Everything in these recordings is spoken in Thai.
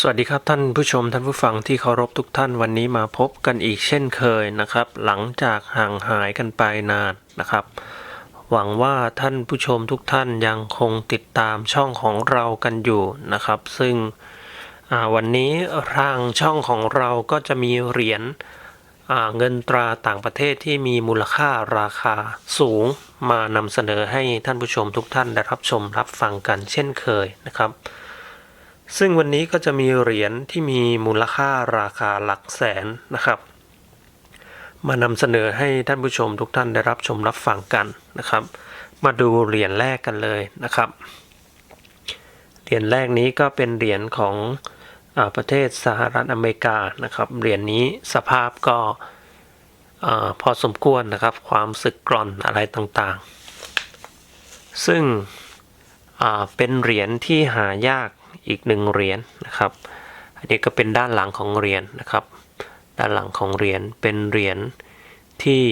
สวัสดีครับท่านผู้ชมท่านผู้ฟังที่เคารพทุกท่านวันนี้มาพบกันอีกเช่นเคยนะครับ หลังจากห่างหายกันไปนานนะครับ หวังว่าท่านผู้ชมทุกท่านยังคงติดตามช่องของเรากันอยู่นะครับ ซึ่งวันนี้ทางช่องของเราก็จะมีเหรียญเงินตราต่างประเทศที่มีมูลค่าราคาสูงมานำเสนอให้ท่านผู้ชมทุกท่านได้รับชมรับฟังกันเช่นเคยนะครับ ซึ่งวันนี้ก็จะมีเหรียญที่มีมูลค่าราคาหลักแสนนะครับ มานำเสนอให้ท่านผู้ชมทุกท่านได้รับชมรับฟังกันนะครับ มาดูเหรียญแรกกันเลยนะครับ เหรียญแรกนี้ก็เป็นเหรียญของอประเทศสหรัฐอเมริกานะครับเหรียญนี้สภาพก็พอสมควรนะครับ ความสึกกร่อนอะไรต่างๆ ซึ่งเป็นเหรียญที่หายาก อีกหนึ่งเหรียญนะครับ อันนี้ก็เป็นด้านหลังของเหรียญนะครับ ด้านหลังของเหรียญเป็นเหรียญที่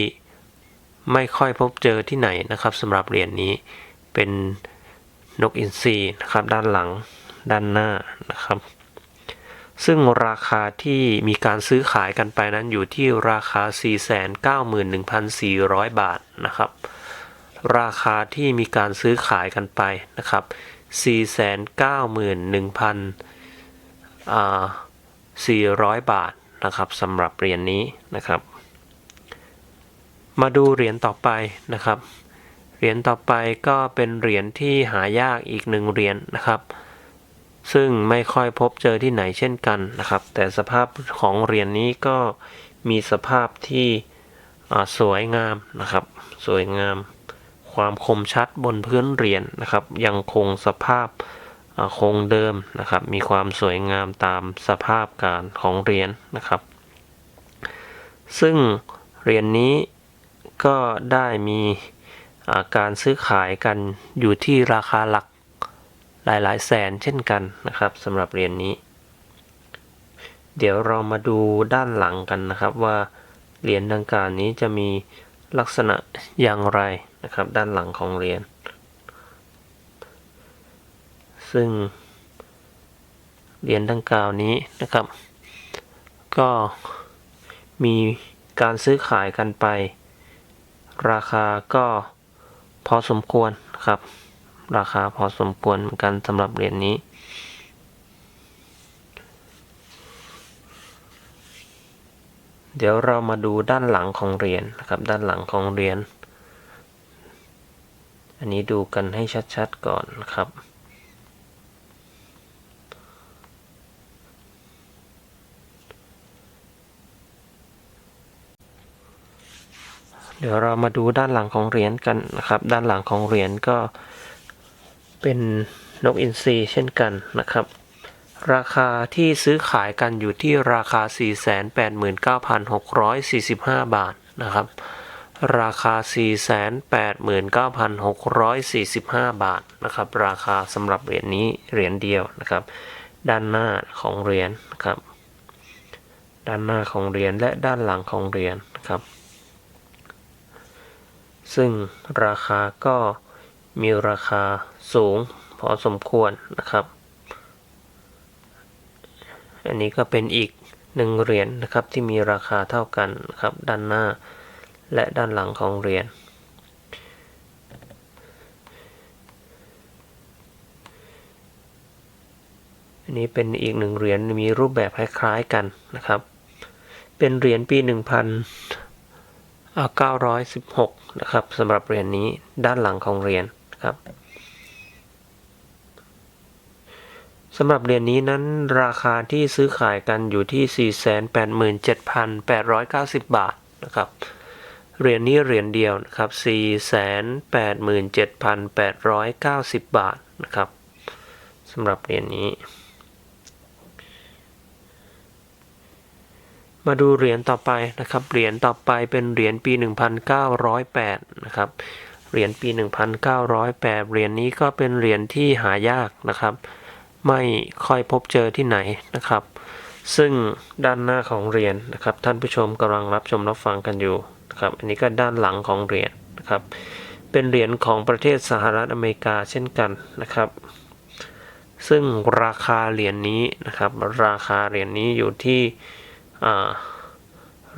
ไม่ค่อยพบเจอที่ไหนนะครับสำหรับเหรียญนี้เป็นนกอินทรีนะครับ ด้านหลังด้านหน้านะครับ ซึ่งราคาที่มีการซื้อขายกันไปนั้นอยู่ที่ราคา 491,400 บาทนะครับ ราคาที่มีการซื้อขายกันไปนะครับ 491,400บาทนะครับสำหรับเหรียญนนี้นะครับ มาดูเหรียญต่อไปนะครับ เหรียญต่อไปก็เป็นเหรียญที่หายากอีกหนึ่งเหรียญนะครับ ซึ่งไม่ค่อยพบเจอที่ไหนเช่นกันนะครับ แต่สภาพของเหรียญนนี้ก็มีสภาพที่สวยงามนะครับ สวยงาม ความคมชัดบนพื้นเหรียญนะครับ ยังคงสภาพคงเดิมนะครับ มีความสวยงามตามสภาพการของเหรียญนะครับ ซึ่งเหรียญนนี้ก็ได้มีาการซื้อขายกันอยู่ที่ราคาหลักหลายๆ แสนเช่นกันนะครับสำหรับเหรียญนนี้ เดี๋ยวเรามาดูด้านหลังกันนะครับว่าเหรียญดังกล่าวนี้จะมี ลักษณะอย่างไรนะครับด้านหลังของเหรียญซึ่งเหรียญดังกล่าวนี้นะครับ ก็มีการซื้อขายกันไป ราคาก็พอสมควรนะครับ ราคาพอสมควรเหมือนกันสำหรับเหรียญนี้ เดี๋ยวเรามาดูด้านหลังของเหรียญนะครับ ด้านหลังของเหรียญ อันนี้ดูกันให้ชัดๆก่อนนะครับ เดี๋ยวเรามาดูด้านหลังของเหรียญกันนะครับ ด้านหลังของเหรียญก็เป็นนกอินทรีเช่นกันนะครับ ราคาที่ซื้อขายกันอยู่ที่ราคา 489,645 บาทนะครับ ราคา 489,645 บาทนะครับ ราคาสำหรับเหรียญนี้เหรียญเดียวนะครับ ด้านหน้าของเหรียญนะครับ ด้านหน้าของเหรียญและด้านหลังของเหรียญครับ ซึ่งราคาก็มีราคาสูงพอสมควรนะครับ อันนี้ก็เป็นอีกหนึ่งเหรียญนะครับที่มีราคาเท่ากันนะครับด้านหน้าและด้านหลังของเหรียญอันนี้เป็นอีกหนึ่งเหรียญมีรูปแบบคล้ายๆกันนะครับ เป็นเหรียญปี 1916 นะครับสำหรับเหรียญนี้ด้านหลังของเหรียญครับ สำหรับเหรียญนี้นั้นราคาที่ซื้อขายกันอยู่ที่ 487,890 บาทนะครับ เหรียญนี้เหรียญเดียวนะครับ 487,890 บาทนะครับสำหรับเหรียญนี้ มาดูเหรียญต่อไปนะครับ เหรียญต่อไปเป็นเหรียญปี 1908 นะครับ เหรียญปี 1908 เหรียญนี้ก็เป็นเหรียญที่หายากนะครับ ไม่ค่อยพบเจอที่ไหนนะครับ ซึ่งด้านหน้าของเหรียญนะครับ ท่านผู้ชมกำลังรับชมรับฟังกันอยู่นะครับ อันนี้ก็ด้านหลังของเหรียญนะครับ เป็นเหรียญของประเทศสหรัฐอเมริกาเช่นกันนะครับ ซึ่งราคาเหรียญนี้นะครับ ราคาเหรียญนี้อยู่ที่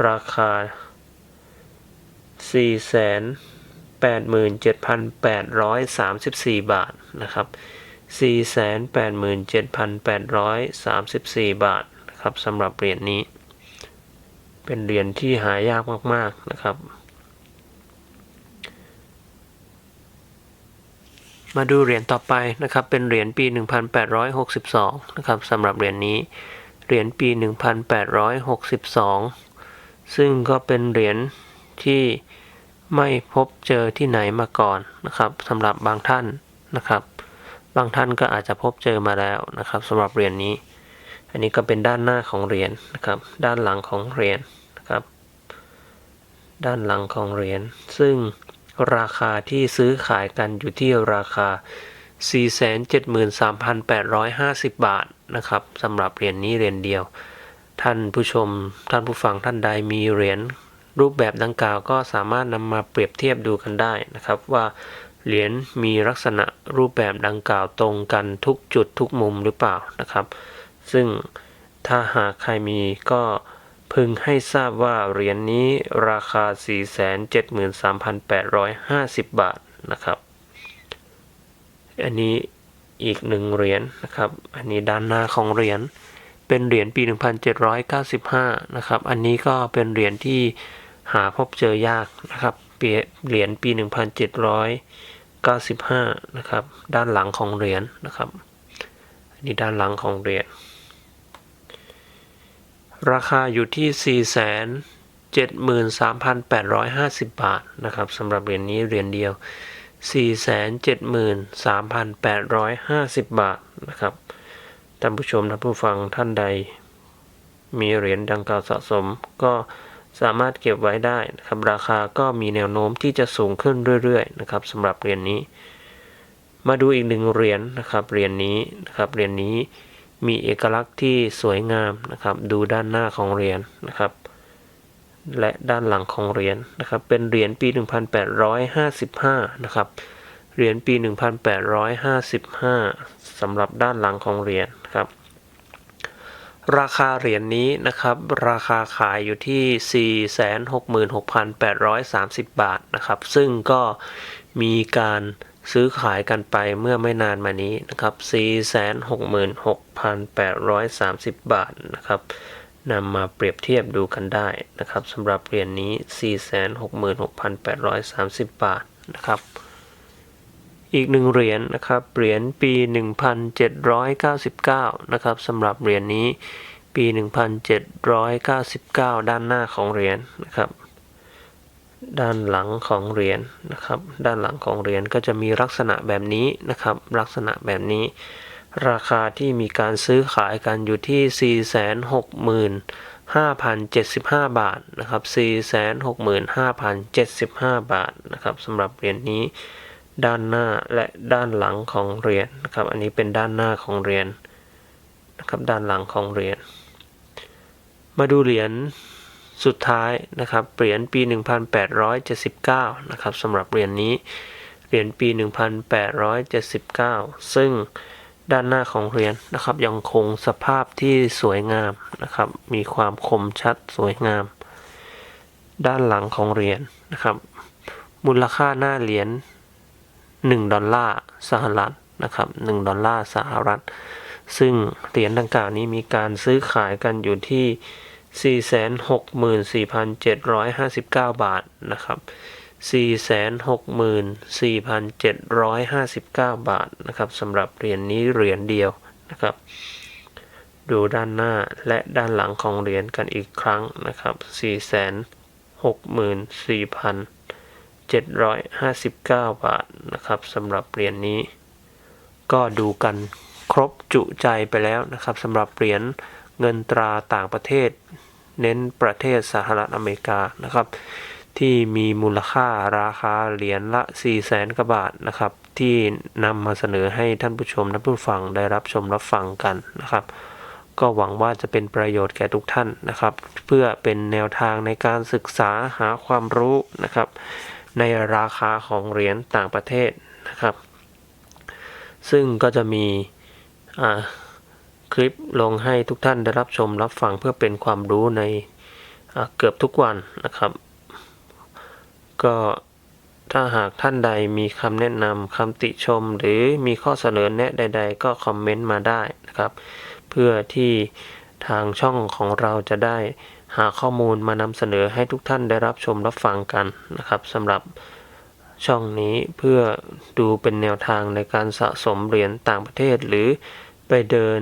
ราคา 487,834 บาทนะครับ 487,834 บาทนะครับสำหรับเหรียญนี้ เป็นเหรียญที่หายากมากๆนะครับ มาดูเหรียญต่อไปนะครับ เป็นเหรียญปี 1862 นะครับสำหรับเหรียญนี้ เหรียญปี 1862 ซึ่งก็เป็นเหรียญที่ไม่พบเจอที่ไหนมาก่อนนะครับสำหรับบางท่านนะครับ บางท่านก็อาจจะพบเจอมาแล้วนะครับสำหรับเหรียญนี้ อันนี้ก็เป็นด้านหน้าของเหรียญนะครับ ด้านหลังของเหรียญนะครับ ด้านหลังของเหรียญซึ่งราคาที่ซื้อขายกันอยู่ที่ราคา 473,850 บาทนะครับสำหรับเหรียญนี้เหรียญเดียว ท่านผู้ชมท่านผู้ฟังท่านใดมีเหรียญรูปแบบดังกล่าวก็สามารถนำมาเปรียบเทียบดูกันได้นะครับว่า เหรียญมีลักษณะรูปแบบดังกล่าวตรงกันทุกจุดทุกมุมหรือเปล่านะครับ ซึ่งถ้าหากใครมีก็พึงให้ทราบว่าเหรียญนนี้ราคา 473,850 บาทนะครับ อันนี้อีกหนึ่งเหรียญนนะครับ อันนี้ด้านหน้าของเหรียญเป็นเหรียญปี 1795 นะครับ อันนี้ก็เป็นเหรียญที่หาพบเจอยากนะครับ เหรียญปี 1795 95 นะครับ ด้านหลังของเหรียญนะครับอันนี้ด้านหลังของเหรียญ ราคาอยู่ที่ 473,850 บาทนะครับสำหรับเหรียญนี้เหรียญเดียว 473,850 บาทนะครับ ท่านผู้ชมท่านผู้ฟังท่านใด มีเหรียญดังกล่าวสะสมก็ สามารถเก็บไว้ได้นะครับราคาก็มีแนวโน้มที่จะสูงขึ้นเรื่อยๆนะครับสำหรับเหรียญนนี้ มาดูอีกหนึ่งเหรียญนนะครับเหรียญนนี้นะครับเหรียญนนี้มีเอกลักษณ์ที่สวยงามนะครับ ดูด้านหน้าของเหรียญนนะครับ และด้านหลังของเหรียญนนะครับ เป็นเหรียญปี 1855 นะครับเหรียญปี 1855สำหรับด้านหลังของเหรียญน ราคาเหรียญนนี้นะครับ ราคาขายอยู่ที่ 466,830 บาทนะครับ ซึ่งก็มีการซื้อขายกันไปเมื่อไม่นานมานี้นะครับ 466,830 บาทนะครับนำมาเปรียบเทียบดูกันได้นะครับสำหรับเหรียญนนี้ 466,830 บาทนะครับ อีกหนึ่งเหรียญนะครับ เหรียญปี 1799 นะครับสำหรับเหรียญนนี้ปี 1799 ด้านหน้าของเหรียญนะครับ ด้านหลังของเหรียญนะครับ ด้านหลังของเหรียญก็จะมีลักษณะแบบนี้นะครับ ลักษณะแบบนี้ ราคาที่มีการซื้อขายกันอยู่ที่ 465,075 บาทนะครับ465,075 บาทนะครับสำหรับเหรียญนนี้ ด้านหน้าและด้านหลังของเหรียญนะครับ อันนี้เป็นด้านหน้าของเหรียญนะครับ ด้านหลังของเหรียญ มาดูเหรียญสุดท้ายนะครับ เหรียญปี 1879 นะครับสำหรับเหรียญนี้ เหรียญปี 1879 ซึ่งด้านหน้าของเหรียญนะครับ ยังคงสภาพที่สวยงามนะครับ มีความคมชัดสวยงาม ด้านหลังของเหรียญนะครับ มูลค่าหน้าเหรียญ 1 ดอลลาร์สหรัฐนะครับ1ดอลลาร์สหรัฐ ซึ่งเหรียญดังกล่าวนี้มีการซื้อขายกันอยู่ที่ 464,759 บาทนะครับ464,759 บาทนะครับสำหรับเหรียญนี้เหรียญเดียวนะครับ ดูด้านหน้าและด้านหลังของเหรียญกันอีกครั้งนะครับ 759 บาทนะครับสำหรับเหรียญนี้ ก็ดูกันครบจุใจไปแล้วนะครับสำหรับเหรียญเงินตราต่างประเทศ เน้นประเทศสหรัฐอเมริกานะครับ ที่มีมูลค่าราคาเหรียญละ 4 0 0แสนกว่าบาทนะครับ ที่นำมาเสนอให้ท่านผู้ชมและผู้ฟังได้รับชมรับฟังกันนะครับ ก็หวังว่าจะเป็นประโยชน์แก่ทุกท่านนะครับ เพื่อเป็นแนวทางในการศึกษาหาความรู้นะครับ ในราคาของเหรียญต่างประเทศนะครับ ซึ่งก็จะมีคลิปลงให้ทุกท่านได้รับชมรับฟังเพื่อเป็นความรู้ในเกือบทุกวันนะครับ ก็ถ้าหากท่านใดมีคำแนะนำคำติชม หรือมีข้อเสนอแนะใด ๆ ก็คอมเมนต์มาได้นะครับ เพื่อที่ทางช่องของเราจะได้ หาข้อมูลมานำเสนอให้ทุกท่านได้รับชมรับฟังกันนะครับสำหรับช่องนี้เพื่อดูเป็นแนวทางในการสะสมเหรียญต่างประเทศ หรือไปเดิน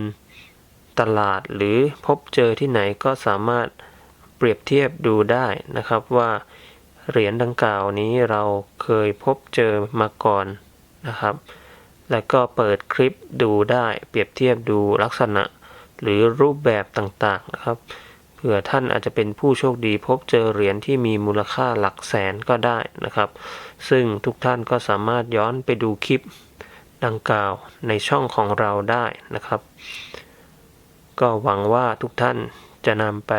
ตลาดหรือพบเจอที่ไหนก็สามารถเปรียบเทียบดูได้นะครับว่าเหรียญดังกล่าวนี้เราเคยพบเจอมาก่อนนะครับ แล้วก็เปิดคลิปดูได้เปรียบเทียบดูลักษณะหรือรูปแบบต่างๆนะครับ ผื่อท่านอาจจะเป็นผู้โชคดีพบเจอเหรียญที่มีมูลค่าหลักแสนก็ได้นะครับ ซึ่งทุกท่านก็สามารถย้อนไปดูคลิปดังกล่าวในช่องของเราได้นะครับ ก็หวังว่าทุกท่านจะนำไป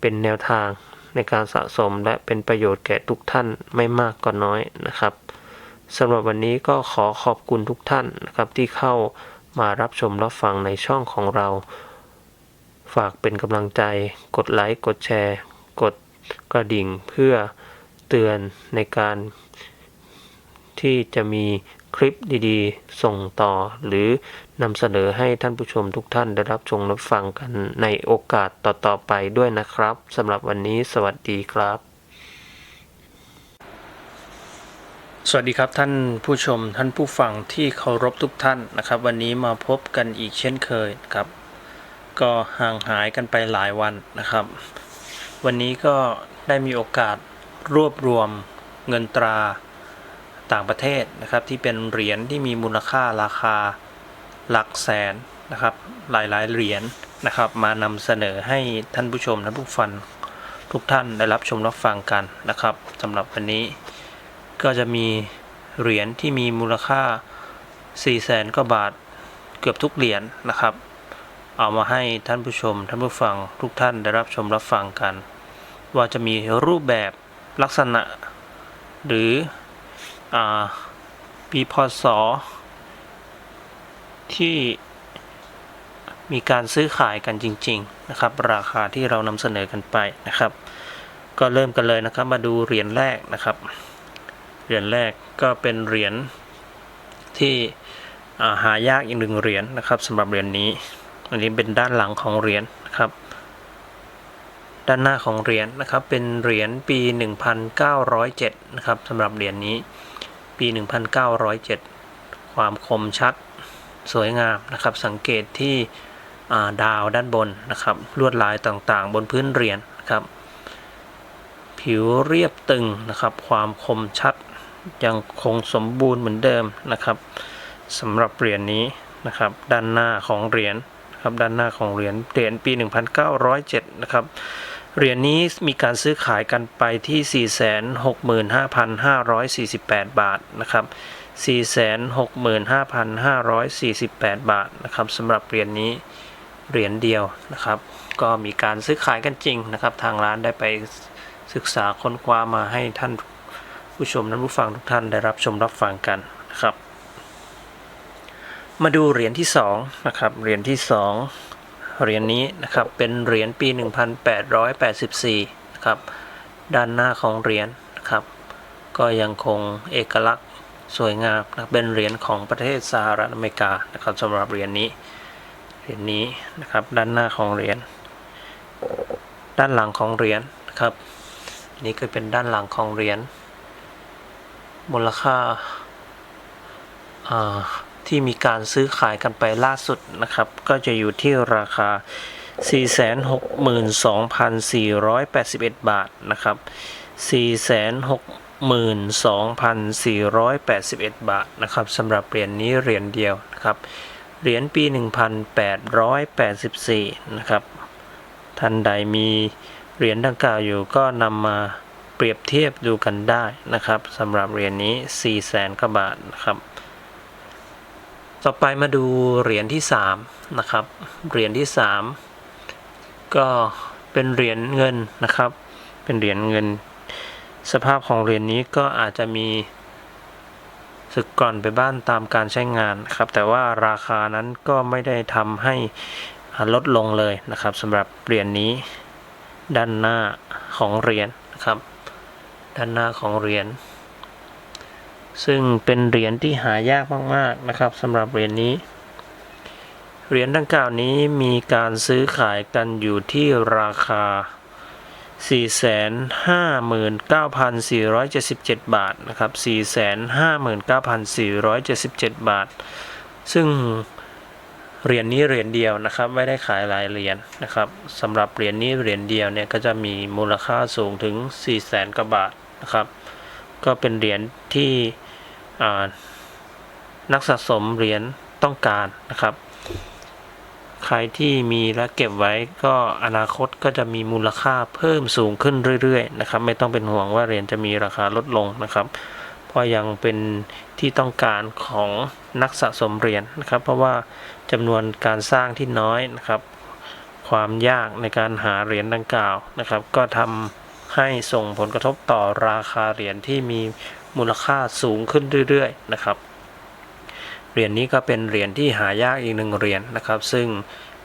เป็นแนวทางในการสะสมและเป็นประโยชน์แก่ทุกท่านไม่มากก็น้อยนะครับสำหรับวันนี้ก็ขอขอบคุณทุกท่านนะครับที่เข้ามารับชมรับฟังในช่องของเรา ฝากเป็นกำลังใจ กดไลค์ กดแชร์ กดกระดิ่งเพื่อเตือนในการที่จะมีคลิปดีๆ ส่งต่อหรือนำเสนอให้ท่านผู้ชมทุกท่านได้รับชมรับฟังกันในโอกาสต่อๆไปด้วยนะครับสำหรับวันนี้สวัสดีครับ สวัสดีครับท่านผู้ชมท่านผู้ฟังที่เคารพทุกท่านนะครับ วันนี้มาพบกันอีกเช่นเคยครับ ก็ห่างหายกันไปหลายวันนะครับ วันนี้ก็ได้มีโอกาสรวบรวมเงินตราต่างประเทศนะครับ ที่เป็นเหรียญที่มีมูลค่าราคาหลักแสนนะครับ หลายๆเหรียญนะครับ มานำเสนอให้ท่านผู้ชมท่านผู้ฟังทุกท่านได้รับชมรับฟังกันนะครับสำหรับวันนี้ก็จะมีเหรียญที่มีมูลค่า 4 0 0แสนกว่าบาทเกือบทุกเหรียญนะครับ เอามาให้ท่านผู้ชม ท่านผู้ฟังทุกท่านได้รับชมรับฟังกัน ว่าจะมีรูปแบบลักษณะ หรืออปีพศที่มีการซื้อขายกันจริง ๆ นะครับ ราคาที่เรานำเสนอกันไปนะครับ ก็เริ่มกันเลยนะครับ มาดูเหรียญแรกนะครับ เหรียญแรกก็เป็นเหรียญที่าหายากอีกหนึ่งเหรียญนะครับสำหรับเหรียญนี้ อันนี้เป็นด้านหลังของเหรียญนะครับ ด้านหน้าของเหรียญนะครับ เป็นเหรียญปี 1907 นะครับสำหรับเหรียญนี้ ปี 1907 ความคมชัดสวยงามนะครับ สังเกตที่าดาวด้านบนนะครับ ลวดลายต่างๆ บนพื้นเหรียญนะครับ ผิวเรียบตึงนะครับ ความคมชัดยังคงสมบูรณ์เหมือนเดิมนะครับสำหรับเหรียญนี้นะครับ ด้านหน้าของเหรียญ นะครับด้านหน้าของเหรียญเหรียญปี 1907 นะครับเหรียญนี้มีการซื้อขายกันไปที่ 465,548 บาทนะครับ 465,548 บาทนะครับสำหรับเหรียญนี้เหรียญเดียวนะครับ ก็มีการซื้อขายกันจริงนะครับ ทางร้านได้ไปศึกษาค้นคว้ามาให้ท่านผู้ชมและผู้ฟังทุกท่านได้รับชมรับฟังกันนะครับ มาดูเหรียญที่สองนะครับเหรียญที่สองเหรียญนี้นะครับเป็นเหรียญปี 1884นะครับด้านหน้าของเหรียญนะครับก็ยังคงเอกลักษณ์สวยงามนะเป็นเหรียญของประเทศสหรัฐอเมริกานะครับสำหรับเหรียญนี้เหรียญนี้นะครับด้านหน้าของเหรียญด้านหลังของเหรียญนะครับนี่ก็เป็นด้านหลังของเหรียญมูลค่าอ่า ที่มีการซื้อขายกันไปล่าสุดนะครับ ก็จะอยู่ที่ราคา 462,481 บาทนะครับ 462,481 บาทนะครับสำหรับเหรียญนี้เหรียญเดียวนะครับ เหรียญปี 1884 นะครับ ท่านใดมีเหรียญดังกล่าวอยู่ก็นำมาเปรียบเทียบดูกันได้นะครับสำหรับเหรียญนี้4แสนกว่าบาทนะครับ ต่อไปมาดูเหรียญที่3นะครับเหรียญที่ 3 ก็เป็นเหรียญเงินนะครับ เป็นเหรียญเงิน สภาพของเหรียญนี้ก็อาจจะมีสึกกร่อนไปบ้านตามการใช้งานครับ แต่ว่าราคานั้นก็ไม่ได้ทำให้ลดลงเลยนะครับสำหรับเหรียญนี้ด้านหน้าของเหรียญนะครับ ด้านหน้าของเหรียญ ซึ่งเป็นเหรียญที่หายากมากๆนะครับสำหรับเหรียญนี้ เหรียญดังกล่าวนี้มีการซื้อขายกันอยู่ที่ราคา 459,477 บาทนะครับ 459,477 บาท ซึ่งเหรียญนี้เหรียญเดียวนะครับ ไม่ได้ขายหลายเหรียญนะครับสำหรับเหรียญนี้เหรียญเดียวเนี่ยก็จะมีมูลค่าสูงถึง 400,000กว่าบาทนะครับ ก็เป็นเหรียญที่ นักสะสมเหรียญต้องการนะครับ ใครที่มีและเก็บไว้ก็อนาคตก็จะมีมูลค่าเพิ่มสูงขึ้นเรื่อยๆนะครับ ไม่ต้องเป็นห่วงว่าเหรียญจะมีราคาลดลงนะครับเพราะยังเป็นที่ต้องการของนักสะสมเหรียญนะครับ เพราะว่าจำนวนการสร้างที่น้อยนะครับ ความยากในการหาเหรียญดังกล่าวนะครับ ก็ทำให้ส่งผลกระทบต่อราคาเหรียญที่มี มูลค่าสูงขึ้นเรื่อยๆนะครับเหรียญนี้ก็เป็นเหรียญที่หายากอีกหนึ่งเหรียญนะครับ ซึ่ง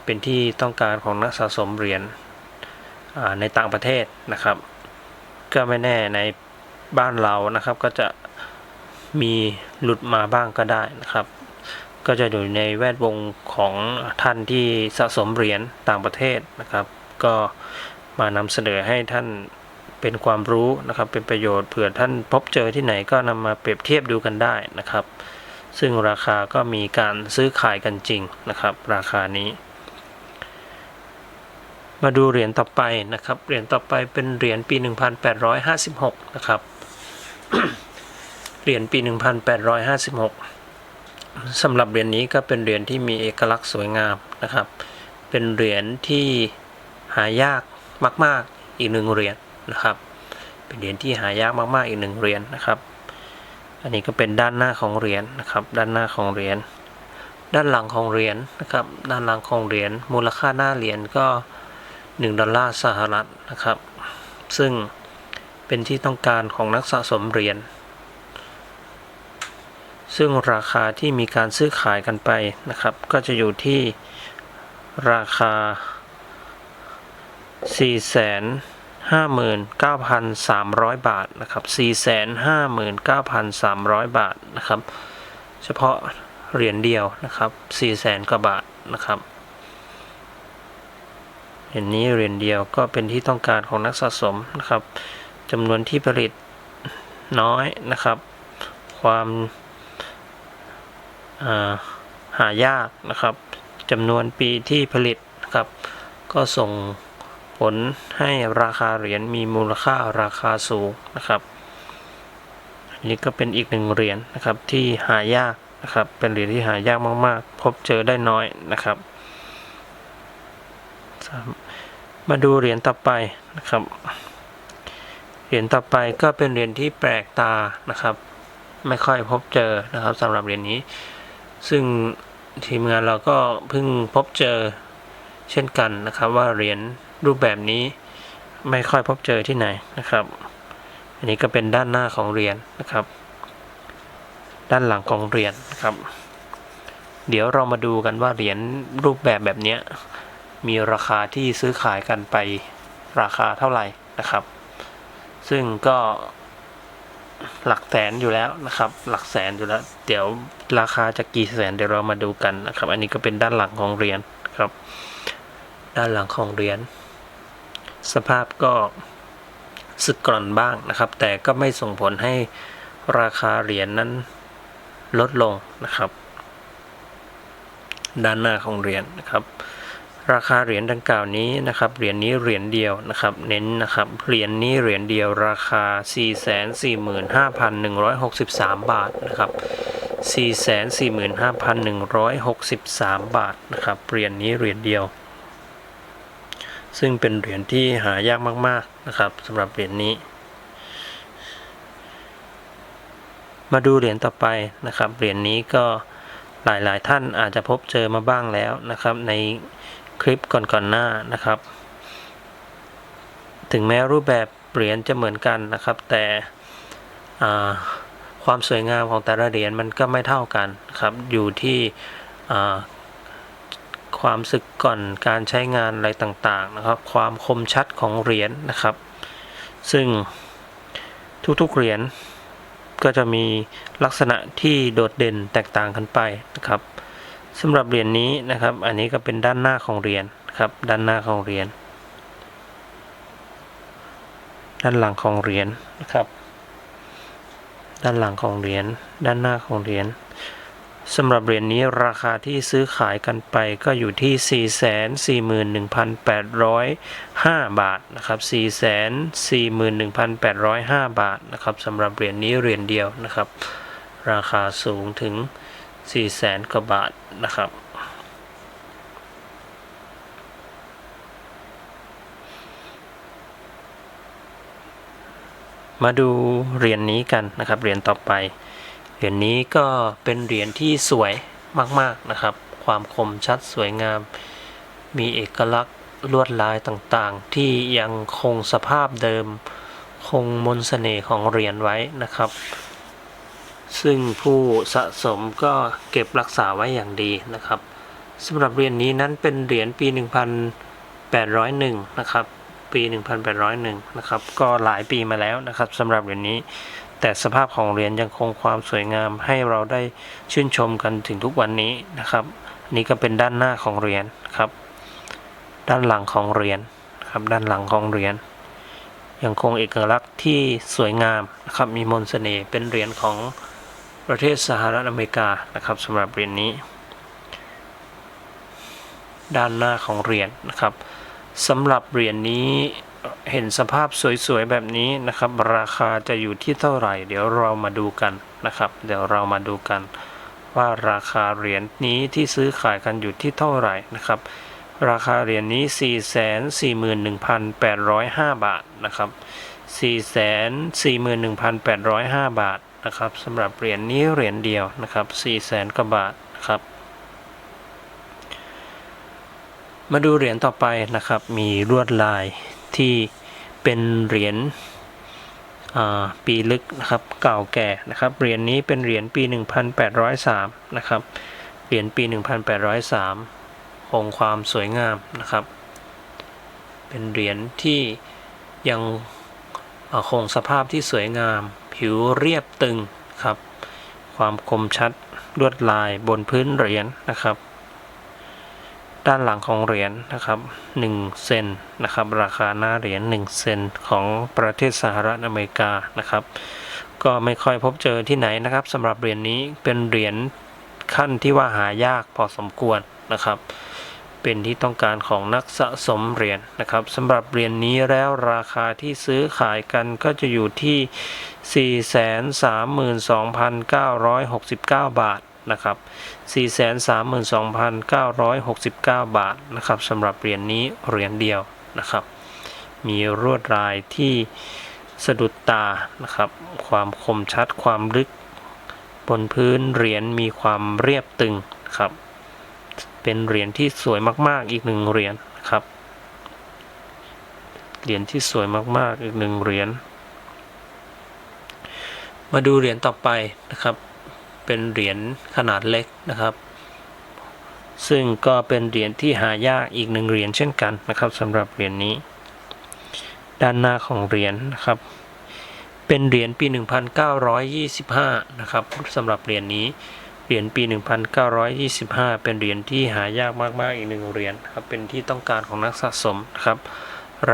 เป็นที่ต้องการของนักสะสมเหรียญในต่างประเทศนะครับ ก็ไม่แน่ในบ้านเรานะครับก็จะมีหลุดมาบ้างก็ได้นะครับ ก็จะอยู่ในแวดวงของท่านที่สะสมเหรียญต่างประเทศนะครับ ก็มานำเสนอให้ท่าน เป็นความรู้นะครับ เป็นประโยชน์เผื่อท่านพบเจอที่ไหนก็นำมาเปรียบเทียบดูกันได้นะครับ ซึ่งราคาก็มีการซื้อขายกันจริงนะครับ ราคานี้ มาดูเหรียญต่อไปนะครับ เหรียญต่อไปเป็นเหรียญปี 1856 นะครับ เหรียญปี 1856สำหรับเหรียญนี้ก็เป็นเหรียญที่มีเอกลักษณ์สวยงามนะครับ เป็นเหรียญที่หายากมาก ๆ อีกหนึ่งเหรียญ นะครับ เป็นเหรียญที่หายากมากๆอีกหนึ่งเหรียญนะครับ อันนี้ก็เป็นด้านหน้าของเหรียญนะครับ ด้านหน้าของเหรียญ ด้านหลังของเหรียญนะครับ ด้านหลังของเหรียญมูลค่าหน้าเหรียญก็ 1 ดอลลาร์สหรัฐนะครับ ซึ่งเป็นที่ต้องการของนักสะสมเหรียญซึ่งราคาที่มีการซื้อขายกันไปนะครับ ก็จะอยู่ที่ราคา 4 0 0 0 0 59,300 บาทนะครับ459,300 บาทนะครับ เฉพาะเหรียญเดียวนะครับ400,000กว่าบาทนะครับเหรียญนี้เหรียญเดียวก็เป็นที่ต้องการของนักสะสมนะครับจำนวนที่ผลิตน้อยนะครับ ความาหายากนะครับจำนวนปีที่ผลิตนะครับ ก็ส่ง ลให้ราคาเหรียญมีมูลค่าราคาสูงนะครับอันนี้ก็เป็นอีกหนึ่งเหรียญนะครับที่หายากนะครับ เป็นเหรียญที่หายากมาก ๆ พบเจอได้น้อยนะครับ มาดูเหรียญต่อไปนะครับ เหรียญต่อไปก็เป็นเหรียญที่แปลกตานะครับ ไม่ค่อยพบเจอนะครับสำหรับเหรียญนี้ ซึ่งทีมงานเราก็เพิ่งพบเจอเช่นกันนะครับว่าเหรียญ รูปแบบนี้ไม่ค่อยพบเจอที่ไหนนะครับ อันนี้ก็เป็นด้านหน้าของเหรียญนะครับ ด้านหลังของเหรียญนะครับ เดี๋ยวเรามาดูกันว่าเหรียญรูปแบบแบบนี้มีราคาที่ซื้อขายกันไปราคาเท่าไหร่นะครับ ซึ่งก็หลักแสนอยู่แล้วนะครับ หลักแสนอยู่แล้ว เดี๋ยวราคาจะกี่แสนเดี๋ยวเรามาดูกันนะครับ อันนี้ก็เป็นด้านหลังของเหรียญครับ ด้านหลังของเหรียญ สภาพก็สึกกร่อนบ้างนะครับ แต่ก็ไม่ส่งผลให้ราคาเหรียญนั้นลดลงนะครับ ด้านหน้าของเหรียญนะครับ ราคาเหรียญดังกล่าวนี้นะครับ เหรียญนี้เหรียญเดียวนะครับ เน้นนะครับ เหรียญนี้เหรียญเดียวราคา 445,163 บาทนะครับ 445,163 บาทนะครับ เหรียญนี้เหรียญเดียว ซึ่งเป็นเหรียญที่หายากมากๆนะครับสำหรับเหรียญนี้ มาดูเหรียญต่อไปนะครับเหรียญนี้ก็หลายๆท่านอาจจะพบเจอมาบ้างแล้วนะครับ ในคลิปก่อนๆหน้านะครับ ถึงแม้รูปแบบเหรียญจะเหมือนกันนะครับ แต่ความสวยงามของแต่ละเหรียญมันก็ไม่เท่ากันครับอยู่ที่ ความสึกก่อนการใช้งานอะไรต่างๆนะครับ ความคมชัดของเหรียญนะครับ ซึ่งทุกๆเหรียญก็จะมีลักษณะที่โดดเด่นแตกต่างกันไปนะครับสำหรับเหรียญนี้นะครับ อันนี้ก็เป็นด้านหน้าของเหรียญครับ ด้านหน้าของเหรียญด้านหลังของเหรียญนะครับ ด้านหลังของเหรียญด้านหน้าของเหรียญ สำหรับเหรียญนี้ราคาที่ซื้อขายกันไปก็อยู่ที่ 441,805 บาทนะครับ 441,805 บาทนะครับสำหรับเหรียญนี้เหรียญเดียวนะครับ ราคาสูงถึง 400,000กว่าบาทนะครับมาดูเหรียญนี้กันนะครับเหรียญต่อไป เหรียญนี้ก็เป็นเหรียญที่สวยมากๆนะครับ ความคมชัดสวยงาม มีเอกลักษณ์ลวดลายต่างๆ ที่ยังคงสภาพเดิม คงมนต์เสน่ห์ของเหรียญไว้นะครับ ซึ่งผู้สะสมก็เก็บรักษาไว้อย่างดีนะครับสำหรับเหรียญนี้นั้นเป็นเหรียญปี 1801 นะครับ ปี 1801 นะครับ ก็หลายปีมาแล้วนะครับสำหรับเหรียญนี้ แต่สภาพของเหรียญยังคงความสวยงามให้เราได้ชื่นชมกันถึงทุกวันนี้นะครับ นี่ก็เป็นด้านหน้าของเหรียญครับ ด้านหลังของเหรียญครับด้านหลังของเหรียญยังคงเอกลักษณ์ที่สวยงามนะครับมีมนต์เสน่ห์เป็นเหรียญของประเทศสหรัฐอเมริกานะครับสำหรับเหรียญนี้ ด้านหน้าของเหรียญนะครับสำหรับเหรียญนี้ เห็นสภาพสวยๆแบบนี้นะครับ ราคาจะอยู่ที่เท่าไหร่ เดี๋ยวเรามาดูกันนะครับ เดี๋ยวเรามาดูกัน ว่าราคาเหรียญนี้ที่ซื้อขายกันอยู่ที่เท่าไหร่นะครับ ราคาเหรียญนี้ 441,805 บาทนะครับ 441,805 บาทนะครับสำหรับเหรียญนี้เหรียญเดียวนะครับ 400,000กว่าบาทนะครับมาดูเหรียญต่อไปนะครับ มีลวดลาย ที่เป็นเหรียญปีลึกนะครับเก่าแก่นะครับเหรียญนี้เป็นเหรียญปี 1803นะครับเหรียญปี 1803คงความสวยงามนะครับ เป็นเหรียญที่ยังคงสภาพที่สวยงาม ผิวเรียบตึงครับ ความคมชัดลวดลายบนพื้นเหรียญนะครับ ด้านหลังของเหรียญนะครับ1เซนนะครับ ราคาหน้าเหรียญ1เซนของประเทศสหรัฐอเมริกานะครับ ก็ไม่ค่อยพบเจอที่ไหนนะครับสำหรับเหรียญนี้เป็นเหรียญขั้นที่ว่าหายากพอสมควรนะครับ เป็นที่ต้องการของนักสะสมเหรียญนะครับสำหรับเหรียญนี้แล้วราคาที่ซื้อขายกันก็จะอยู่ที่ 432,969 บาท นะครับ 432,969 บาทนะครับสำหรับเหรียญนี้เหรียญเดียวนะครับ มีรวดลายที่สะดุดตานะครับ ความคมชัดความลึก บนพื้นเหรียญมีความเรียบตึงครับ เป็นเหรียญที่สวยมากๆอีกหนึ่งเหรียญนะครับเหรียญที่สวยมากๆอีกหนึ่งเหรียญมาดูเหรียญต่อไปนะครับ เป็นเหรียญขนาดเล็กนะครับ ซึ่งก็เป็นเหรียญที่หายากอีกหนึ่งเหรียญเช่นกันนะครับสำหรับเหรียญนี้ ด้านหน้าของเหรียญนะครับ เป็นเหรียญปี 1925 นะครับสำหรับเหรียญนี้เหรียญปี 1925 เป็นเหรียญที่หายากมากๆอีกหนึ่งเหรียญครับเป็นที่ต้องการของนักสะสมนะครับ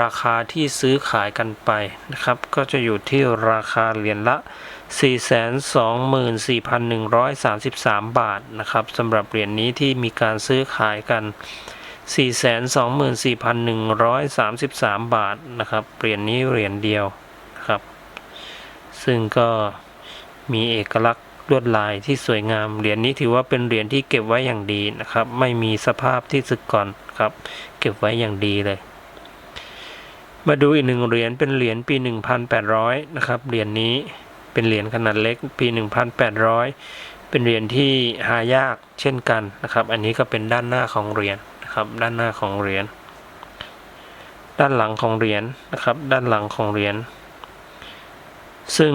ราคาที่ซื้อขายกันไปนะครับ ก็จะอยู่ที่ราคาเหรียญละ 424,133 บาทนะครับสำหรับเหรียญนี้ที่มีการซื้อขายกัน 424,133 บาทนะครับเหรียญนี้เหรียญเดียวนะครับ ซึ่งก็มีเอกลักษณ์ลวดลายที่สวยงาม เหรียญนี้ถือว่าเป็นเหรียญที่เก็บไว้อย่างดีนะครับ ไม่มีสภาพที่สึกก่อนครับ เก็บไว้อย่างดีเลย มาดูอีกหนึ่งเหรียญเป็นเหรียญปี 1,800 นะครับ เหรียญนี้เป็นเหรียญขนาดเล็กปี 1,800 เป็นเหรียญที่หายากเช่นกันนะครับ อันนี้ก็เป็นด้านหน้าของเหรียญนะครับ ด้านหน้าของเหรียญ ด้านหลังของเหรียญนะครับ ด้านหลังของเหรียญ ซึ่ง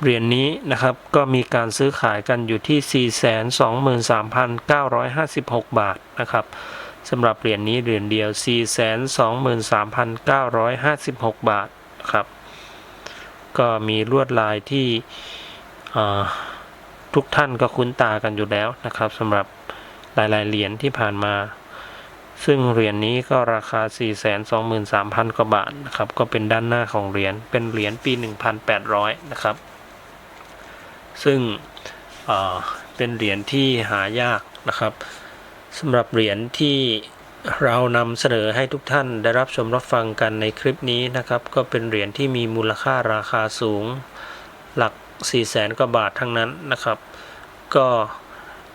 เหรียญนี้นะครับก็มีการซื้อขายกันอยู่ที่ 423,956 บาทนะครับ สำหรับเหรียญนี้เหรียญเดียว 423,956 บาทครับ ก็มีลวดลายที่ทุกท่านก็คุ้นตากันอยู่แล้วนะครับสำหรับหลายๆเหรียญที่ผ่านมา ซึ่งเหรียญนี้ก็ราคา 423,000 กว่าบาทนะครับ ก็เป็นด้านหน้าของเหรียญ เป็นเหรียญปี 1,800 นะครับ ซึ่งเเป็นเหรียญที่หายากนะครับ สำหรับเหรียญที่เรานำเสนอให้ทุกท่านได้รับชมรับฟังกันในคลิปนี้นะครับ ก็เป็นเหรียญที่มีมูลค่าราคาสูง หลัก 4 0 0แสนกว่าบาททั้งนั้นนะครับ ก็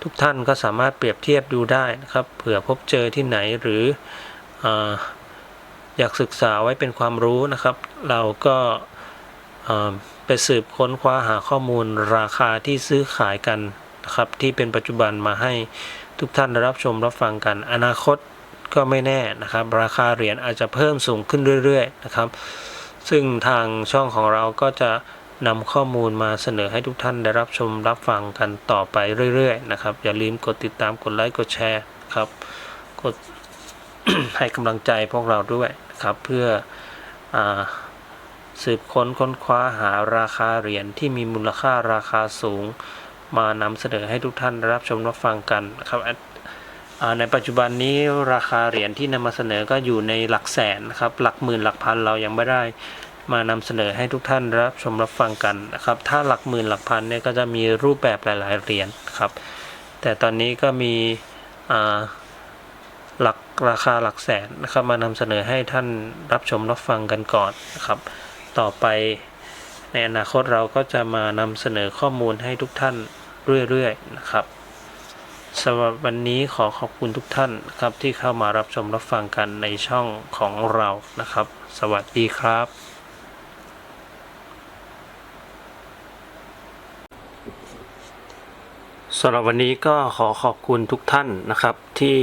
ทุกท่านก็สามารถเปรียบเทียบดูได้นะครับ เผื่อพบเจอที่ไหนหรือออยากศึกษาไว้เป็นความรู้นะครับ เราก็ไปสืบค้นคว้าหาข้อมูลราคาที่ซื้อขายกันนะครับ ที่เป็นปัจจุบันมาให้ ทุกท่านได้รับชมรับฟังกัน อนาคตก็ไม่แน่นะครับ ราคาเหรียญอาจจะเพิ่มสูงขึ้นเรื่อยๆนะครับ ซึ่งทางช่องของเราก็จะนำข้อมูลมาเสนอให้ทุกท่านได้รับชมรับฟังกันต่อไปเรื่อยๆนะครับ อย่าลืมกดติดตามกดไลค์กดแชร์ครับ กดให้กำลังใจพวกเราด้วยนะครับ เพื่ออสืบค้นค้นคว้าหาราคาเหรียญที่มีมูลค่าราคาสูง มานำเสนอให้ทุกท่านรับชมรับฟังกันนะครับในปัจจุบันนี้ราคาเหรียญที่นำมาเสนอก็อยู่ในหลักแสนนะครับหลักหมื่นหลักพันเรายังไม่ได้มานำเสนอให้ทุกท่านรับชมรับฟังกันนะครับถ้าหลักหมื่นหลักพันเนี่ยก็จะมีรูปแบบหลาย ๆ เหรียญครับแต่ตอนนี้ก็มีหลักราคาหลักแสนนะครับมานำเสนอให้ท่านรับชมรับฟังกันก่อนนะครับต่อไปในอนาคตเราก็จะมานำเสนอข้อมูลให้ทุกท่าน เรื่อยๆนะครับสำหรับวันนี้ขอขอบคุณทุกท่านนะครับที่เข้ามารับชมรับฟังกันในช่องของเรานะครับ สวัสดีครับสำหรับวันนี้ก็ขอขอบคุณทุกท่านนะครับ ที่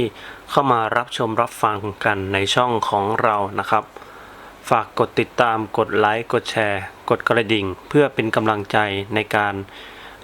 เข้ามารับชมรับฟังกันในช่องของเรานะครับ ฝากกดติดตามกดไลค์กดแชร์ กดกระดิ่ง เพื่อเป็นกำลังใจในการ